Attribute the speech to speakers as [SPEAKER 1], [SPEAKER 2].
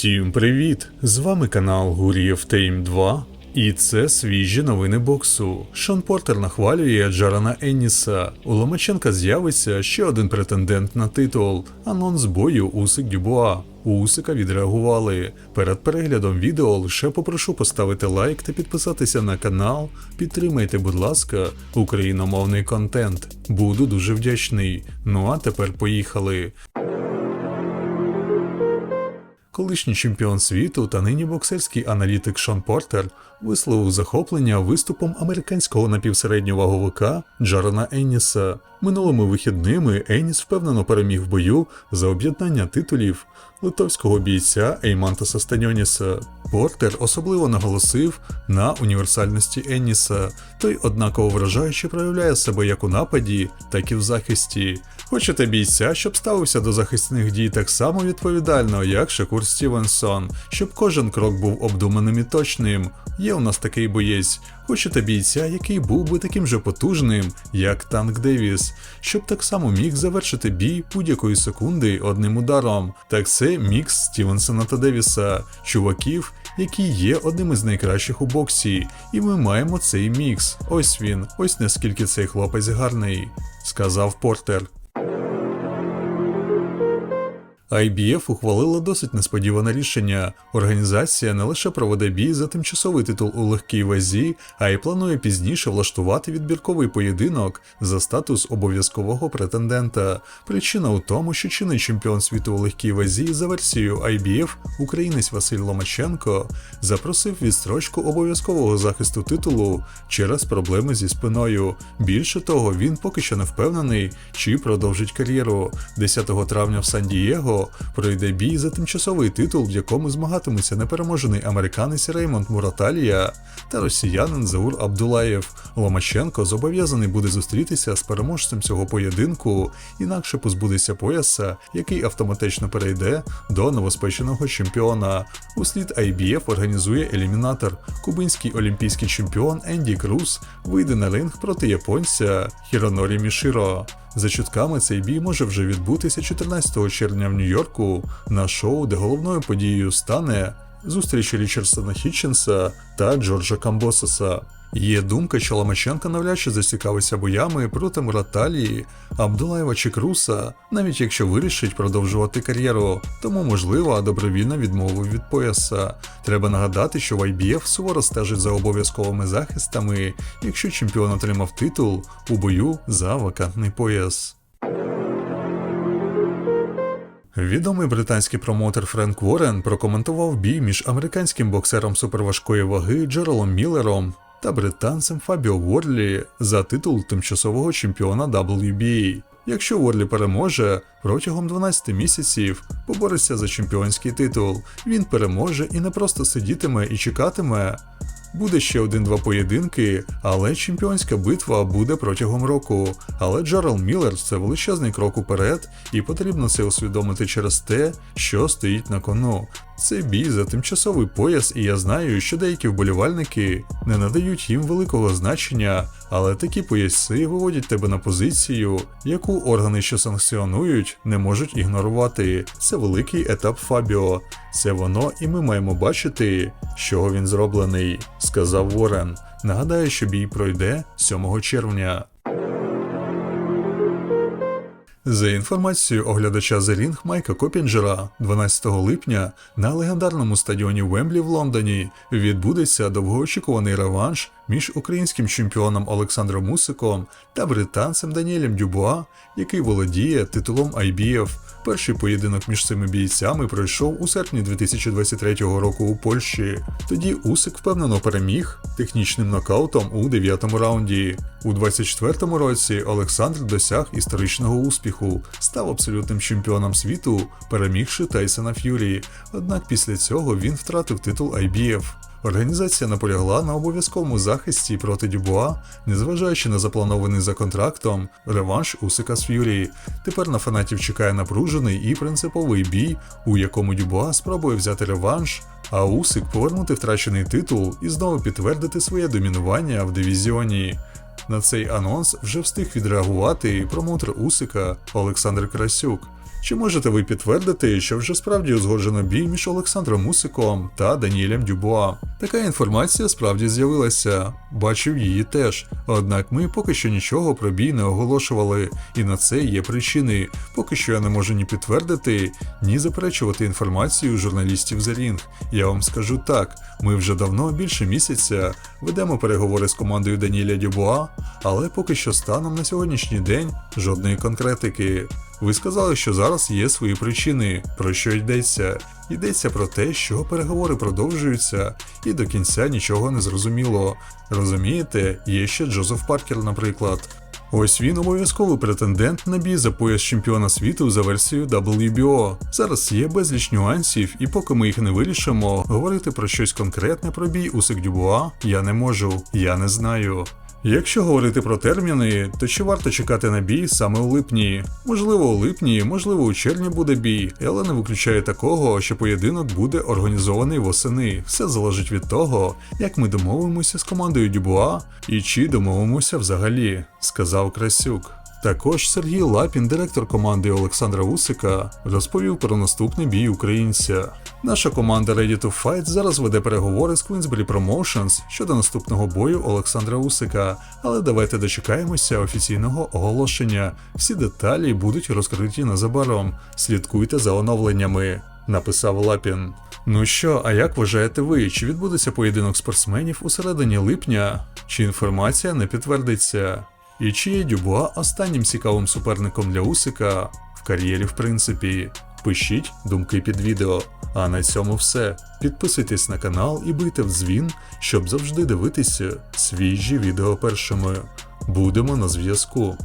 [SPEAKER 1] Всім привіт! З вами канал Гурієв Тейм 2. І це свіжі новини боксу. Шон Портер нахвалює Джарана Енніса. У Ломаченка з'явиться ще один претендент на титул. Анонс бою Усик Дюбуа. У Усика відреагували. Перед переглядом відео лише попрошу поставити лайк та підписатися на канал. Підтримайте, будь ласка, україномовний контент. Буду дуже вдячний. Ну а тепер поїхали. Колишній чемпіон світу та нині боксерський аналітик Шон Портер висловив захоплення виступом американського напівсередньоваговика Джарена Енніса. Минулими вихідними Енніс впевнено переміг в бою за об'єднання титулів литовського бійця Еймантаса Станьоніса. Портер особливо наголосив на універсальності Енніса. Той однаково вражаюче проявляє себе як у нападі, так і в захисті. Хочете бійця, щоб ставився до захисних дій так само відповідально, як Шакур Стівенсон, щоб кожен крок був обдуманим і точним. Є у нас такий боєць. Хочете бійця, який був би таким же потужним, як Танк Девіс, щоб так само міг завершити бій будь-якої секунди одним ударом. Так це мікс Стівенсона та Девіса, чуваків, які є одним із найкращих у боксі. І ми маємо цей мікс. Ось він, ось наскільки цей хлопець гарний, сказав Портер. IBF ухвалила досить несподіване рішення. Організація не лише проведе бій за тимчасовий титул у легкій вазі, а й планує пізніше влаштувати відбірковий поєдинок за статус обов'язкового претендента. Причина у тому, що чинний чемпіон світу у легкій вазі за версією IBF, українець Василь Ломаченко, запросив відстрочку обов'язкового захисту титулу через проблеми зі спиною. Більше того, він поки що не впевнений, чи продовжить кар'єру. 10 травня в Сан-Дієго пройде бій за тимчасовий титул, в якому змагатимуться непереможений американець Реймонд Мураталія та росіянин Заур Абдулаєв. Ломаченко зобов'язаний буде зустрітися з переможцем цього поєдинку, інакше позбудеться пояса, який автоматично перейде до новоспеченого чемпіона. Услід IBF організує елімінатор. Кубинський олімпійський чемпіон Енді Круз вийде на ринг проти японця Хіронорі Міширо. За чутками цей бій може вже відбутися 14 червня в Нью-Йорку на шоу, де головною подією стане зустріч Річардсона Хітченса та Джорджа Камбосеса. Є думка, що Ломаченко навряд чи зацікавиться боями проти Мураталії, Абдулаєва чи Круса, навіть якщо вирішить продовжувати кар'єру, тому можливо добровільно відмовив від пояса. Треба нагадати, що в IBF суворо стежить за обов'язковими захистами, якщо чемпіон отримав титул у бою за вакантний пояс. Відомий британський промоутер Френк Уоррен прокоментував бій між американським боксером суперважкої ваги Джералом Міллером та британцем Фабіо Ворлі за титул тимчасового чемпіона WBA. Якщо Ворлі переможе, протягом 12 місяців побореться за чемпіонський титул. Він переможе і не просто сидітиме і чекатиме. Буде ще один-два поєдинки, але чемпіонська битва буде протягом року. Але Джерал Міллер це величезний крок уперед, і потрібно це усвідомити через те, що стоїть на кону. Це бій за тимчасовий пояс, і я знаю, що деякі вболівальники не надають їм великого значення, але такі пояси виводять тебе на позицію, яку органи, що санкціонують, не можуть ігнорувати. Це великий етап Фабіо. Це воно, і ми маємо бачити, з чого він зроблений, сказав Ворен. Нагадаю, що бій пройде 7 червня. За інформацією оглядача The Ring Майка Копінджера, 12 липня на легендарному стадіоні Вемблі в Лондоні відбудеться довгоочікуваний реванш між українським чемпіоном Олександром Мусиком та британцем Даніелем Дюбуа, який володіє титулом IBF. Перший поєдинок між цими бійцями пройшов у серпні 2023 року у Польщі. Тоді Усик впевнено переміг технічним нокаутом у 9-му раунді. У 24-му році Олександр досяг історичного успіху, став абсолютним чемпіоном світу, перемігши Тайсона Ф'юрі. Однак після цього він втратив титул IBF. Організація наполягла на обов'язковому захисті проти Дюбуа, незважаючи на запланований за контрактом реванш Усика з Ф'юрі. Тепер на фанатів чекає напружений і принциповий бій, у якому Дюбуа спробує взяти реванш, а Усик повернути втрачений титул і знову підтвердити своє домінування в дивізіоні. На цей анонс вже встиг відреагувати промоутер Усика Олександр Красюк. Чи можете ви підтвердити, що вже справді узгоджено бій між Олександром Мусиком та Даніелем Дюбуа? Така інформація справді з'явилася. Бачив її теж. Однак ми поки що нічого про бій не оголошували, і на це є причини. Поки що я не можу ні підтвердити, ні заперечувати інформацію журналістів за рінг. Я вам скажу так: ми вже давно більше місяця ведемо переговори з командою Даніеля Дюбуа, але поки що станом на сьогоднішній день жодної конкретики. Ви сказали, що зараз є свої причини. Про що йдеться? Йдеться про те, що переговори продовжуються, і до кінця нічого не зрозуміло. Розумієте, є ще Джозеф Паркер, наприклад. Ось він обов'язковий претендент на бій за пояс чемпіона світу за версією WBO. Зараз є безліч нюансів, і поки ми їх не вирішимо, говорити про щось конкретне про бій Усик Дюбуа я не можу, я не знаю. Якщо говорити про терміни, то чи варто чекати на бій саме у липні? Можливо, у липні, можливо, у червні буде бій, але не виключає такого, що поєдинок буде організований восени. Все залежить від того, як ми домовимося з командою Дюбуа і чи домовимося взагалі, сказав Красюк. Також Сергій Лапін, директор команди Олександра Усика, розповів про наступний бій українця. Наша команда Ready to Fight зараз веде переговори з Queensberry Promotions щодо наступного бою Олександра Усика, але давайте дочекаємося офіційного оголошення. Всі деталі будуть розкриті незабаром. Слідкуйте за оновленнями, написав Лапін. Ну що, а як вважаєте ви, чи відбудеться поєдинок спортсменів у середині липня? Чи інформація не підтвердиться? І чи є Дюбуа останнім цікавим суперником для Усика в кар'єрі, в принципі? Пишіть думки під відео. А на цьому все. Підписуйтесь на канал і бийте в дзвін, щоб завжди дивитися свіжі відео першими. Будемо на зв'язку.